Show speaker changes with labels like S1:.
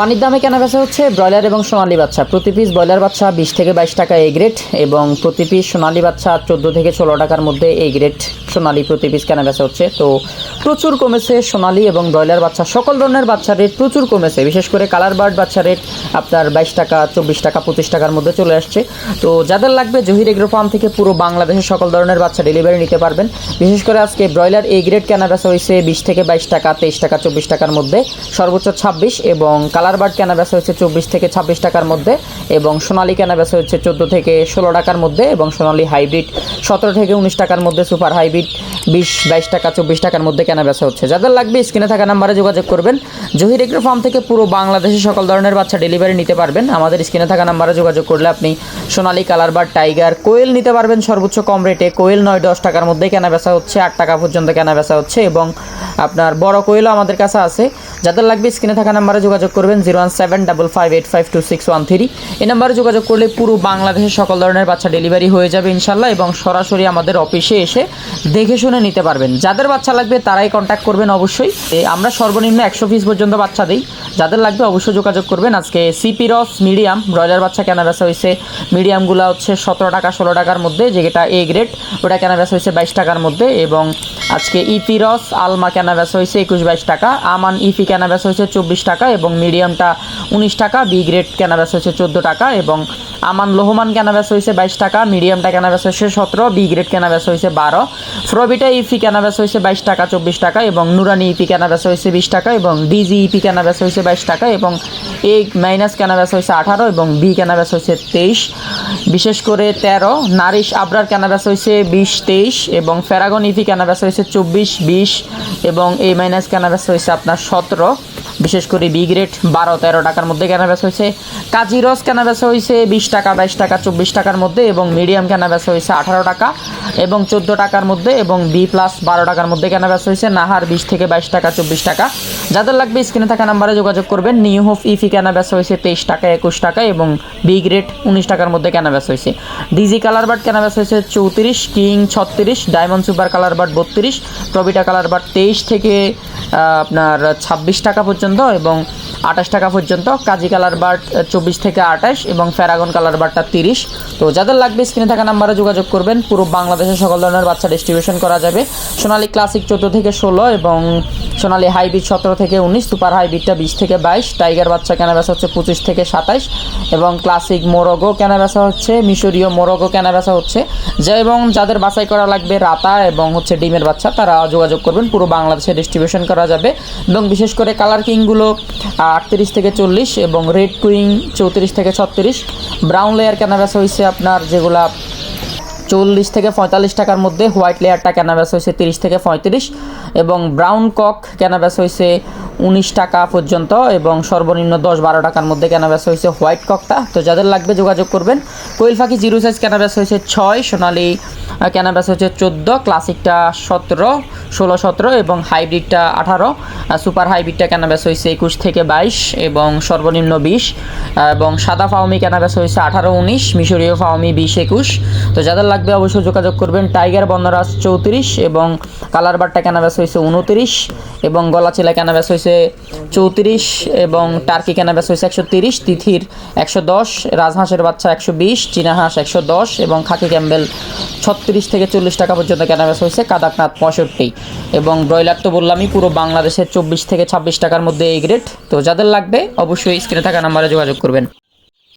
S1: পানির দামে কেনা বেচা হচ্ছে ব্রয়লার এবং সোনালি বাচ্চা। প্রতি পিস ব্রয়লার বাচ্চা বিশ থেকে বাইশ টাকা এ গ্রেড এবং প্রতি পিস সোনালি বাচ্চা চোদ্দ থেকে ষোলো টাকার মধ্যে এই গ্রেড সোনালী প্রতি পিস কেনা বেচা হচ্ছে। তো প্রচুর কমেছে সোনালি এবং ব্রয়লার বাচ্চা। সকল ধরনের বাচ্চার রেট প্রচুর কমেছে। বিশেষ করে কালার বার্ড বাচ্চার রেট আপনার বাইশ টাকা, চব্বিশ টাকা, পঁচিশ টাকার মধ্যে চলে আসছে। তো যাদের লাগবে জহির এগ্রো ফার্ম থেকে পুরো বাংলাদেশের সকল ধরনের বাচ্চা ডেলিভারি নিতে পারবেন। বিশেষ করে আজকে ব্রয়লার এ গ্রেড কেনা বেচা হয়েছে বিশ থেকে বাইশ টাকা, তেইশ টাকা, চব্বিশ টাকার মধ্যে। সর্বোচ্চ ছাব্বিশ এবং কালার বার্ড কেনা বেচা হচ্ছে চব্বিশ থেকে ছাব্বিশ টাকার মধ্যে এবং সোনালি কেনা বেচা হচ্ছে চোদ্দ থেকে ষোলো টাকার মধ্যে এবং সোনালি হাইব্রিড সতেরো থেকে উনিশ টাকার মধ্যে সুপার হাইব্রিড বিশ, বাইশ টাকা, চব্বিশ টাকার মধ্যে কেনা বেচা হচ্ছে। যাদের লাগবে স্ক্রিনে থাকা নাম্বারে যোগাযোগ করবেন। জহির এগ্রো ফার্ম থেকে পুরো বাংলাদেশে সকল ধরনের বাচ্চা ডেলিভারি নিতে পারবেন। আমাদের স্ক্রিনে থাকা নাম্বারে যোগাযোগ করলে আপনি সোনালি, কালার বা টাইগার কোয়েল নিতে পারবেন। সর্বোচ্চ কম রেটে কোয়েল নয়, দশ টাকার মধ্যে কেনা বেচা হচ্ছে, আট টাকা পর্যন্ত কেনা বেচা হচ্ছে এবং আপনার বড় কোয়েলও আমাদের কাছে আছে। যাদের লাগবে স্ক্রিনে থাকা নাম্বারে যোগাযোগ করবেন zero one seven double five eight five two six one three. এই নাম্বারে যোগাযোগ করলে পুরো বাংলাদেশের সকল ধরনের বাচ্চা ডেলিভারি হয়ে যাবে ইনশাল্লাহ এবং সরাসরি আমাদের অফিসে এসে দেখে শুনে নিতে পারবেন। যাদের বাচ্চা লাগবে তারাই কন্ট্যাক্ট করবেন অবশ্যই। আমরা সর্বনিম্ন একশো পিস পর্যন্ত বাচ্চা দিই। যাদের লাগবে অবশ্যই যোগাযোগ করবেন। আজকে সিপি রস মিডিয়াম, ব্রয়লার বাচ্চা কেনা বেচা হয়েছে। মিডিয়ামগুলো হচ্ছে সতেরো টাকা, ষোলো টাকার মধ্যে, যেটা এ গ্রেড ওটা কেনা বেচা হয়েছে বাইশ টাকার মধ্যে এবং আজকে ইপি রস আলমা কেনা বেচা হয়েছে একুশ বাইশ টাকা আমান ইফি কেনা বেচা হয়েছে চব্বিশ টাকা এবং মিডিয়ামটা উনিশ টাকা বি গ্রেড কেনা বেচা হয়েছে চোদ্দ টাকা এবং আমান লোহমান কেনা বেচা হয়েছে বাইশ টাকা মিডিয়ামটা কেনা বেচা হয়েছে সতেরো বি গ্রেড কেনা বেচা হয়েছে বারো ফ্রবিটা ইপি কেনা বেচা হয়েছে বাইশ টাকা চব্বিশ টাকা এবং নুরানি ইপি কেনা বেচা হয়েছে বিশ টাকা এবং ডিজি ইপি কেনা বেচা হয়েছে বাইশ টাকা এবং এ মাইনাস কেনা বেচা হয়েছে আঠারো এবং বি কেনা বেচা হয়েছে তেইশ বিশেষ করে তেরো নারিশ আবরার কেনা বেচা হয়েছে বিশ তেইশ এবং ফেরাগন ইপি কেনা বেচা হয়েছে চব্বিশ বিশ এবং এ মাইনাস কেনা বেচা হয়েছে আপনার সতেরো বিশেষ করে বি গ্রেড বারো, তেরো টাকার মধ্যে কেনা বেচা হয়েছে। কাজি রস কেনা বেচা হয়েছে বিশ টাকা, বাইশ টাকা, চব্বিশ টাকার মধ্যে এবং মিডিয়াম কেনা বেচা হয়েছে আঠারো টাকা এবং চোদ্দ টাকার মধ্যে এবং বি প্লাস বারো টাকার মধ্যে কেনা বেচা হয়েছে। নাহার বিশ থেকে বাইশ টাকা, চব্বিশ টাকা। যাদের লাগবে স্ক্রিনে থাকা নাম্বারে যোগাযোগ করবেন। নিউ হোফ ইফি কেনা বেচা হয়েছে তেইশ টাকা, একুশ টাকা এবং বি গ্রেড উনিশ টাকার মধ্যে কেনা বেচা হয়েছে। ডিজি কালার বার্ড কেনা বেচা হয়েছে চৌত্রিশ কিং ছত্রিশ ডায়মন্ড সুপার কালার বার্ড বত্রিশ প্রবিটা কালার বার্ড তেইশ থেকে আপনার ছাব্বিশ টাকা পর্যন্ত এবং আঠাশ টাকা পর্যন্ত কাজি কালার বার্ড চব্বিশ থেকে আঠাশ এবং ফ্যারাগন কালার বার্ডটা তিরিশ। তো যাদের লাগবে স্ক্রিনে থাকা নাম্বারে যোগাযোগ করবেন। পুরো বাংলাদেশের সকল ধরনের বাচ্চা ডিস্ট্রিবিউশন করা যাবে। সোনালি ক্লাসিক চোদ্দ থেকে ষোলো এবং সোনালি হাইব্রিড সতেরো থেকে উনিশ সুপার হাইব্রিডটা বিশ থেকে বাইশ টাইগার বাচ্চা কেনা বেচা হচ্ছে পঁচিশ থেকে সাতাশ এবং ক্লাসিক মোরগো কেনা বেচা হচ্ছে, মিশরীয় মোরগো কেনা বেচা হচ্ছে। যে এবং যাদের বাছাই করা লাগবে রাতা এবং হচ্ছে ডিমের বাচ্চা, তারা যোগাযোগ করবেন, পুরো বাংলাদেশে ডিস্ট্রিবিউশন করা যাবে। এবং বিশেষ করে কালার কিংগুলো আটত্রিশ থেকে চল্লিশ এবং রেড কুইং চৌত্রিশ থেকে ছত্রিশ। ব্রাউন লেয়ার কেনা বেচা হয়েছে আপনার যেগুলা চল্লিশ থেকে পঁয়তাল্লিশ টাকার মধ্যে হোয়াইট লেয়ারটা কেনা বেচা হয়েছে তিরিশ থেকে পঁয়ত্রিশ। এবং ব্রাউন কক কেনা বেচা হয়েছে উনিশ টাকা পর্যন্ত এবং সর্বনিম্ন দশ বারো টাকার মধ্যে কেনা হয়েছে হোয়াইট ককটা। তো যাদের লাগবে যোগাযোগ করবেন। কোয়েল ফাঁকি জিরো সাইজ কেনা হয়েছে ছয়, সোনালি বেচা হচ্ছে চোদ্দ ক্লাসিকটা সতেরো, ষোলো, সতেরো এবং হাইব্রিডটা আঠারো। সুপার হাইব্রিডটা বেচা হয়েছে একুশ থেকে বাইশ এবং সর্বনিম্ন বিশ। এবং সাদা ফাউমি কেনা বেচা হয়েছে আঠারো, উনিশ, মিশরীয় ফাউমি বিশ, একুশ। তো যাদের লাগবে অবশ্যই যোগাযোগ করবেন টাইগার বন্দরাজ চৌত্রিশ এবং কালার বারটা কেনা বেচা হয়েছে উনত্রিশ এবং গলাচিলা বেচা হয়েছে চৌত্রিশ এবং টার্কি বেচা হয়েছে একশো তিরিশ, তিথির একশো দশ, রাজহাঁসের বাচ্চা একশো বিশ, চীনা হাঁস একশো দশ এবং খাকি ক্যাম্বেল ছত্রিশ। থেকে চল্লিশ টাকা পর্যন্ত কেনা বেচা হয়েছে কাদাকনাথ পঁয়ষট্টি। এবং ব্রয়লার তো বললামই, পুরো বাংলাদেশের চব্বিশ থেকে ছাব্বিশ টাকার মধ্যে এই গ্রেড তো যাদের লাগবে অবশ্যই স্ক্রিনে থাকা নাম্বারে যোগাযোগ করবেন।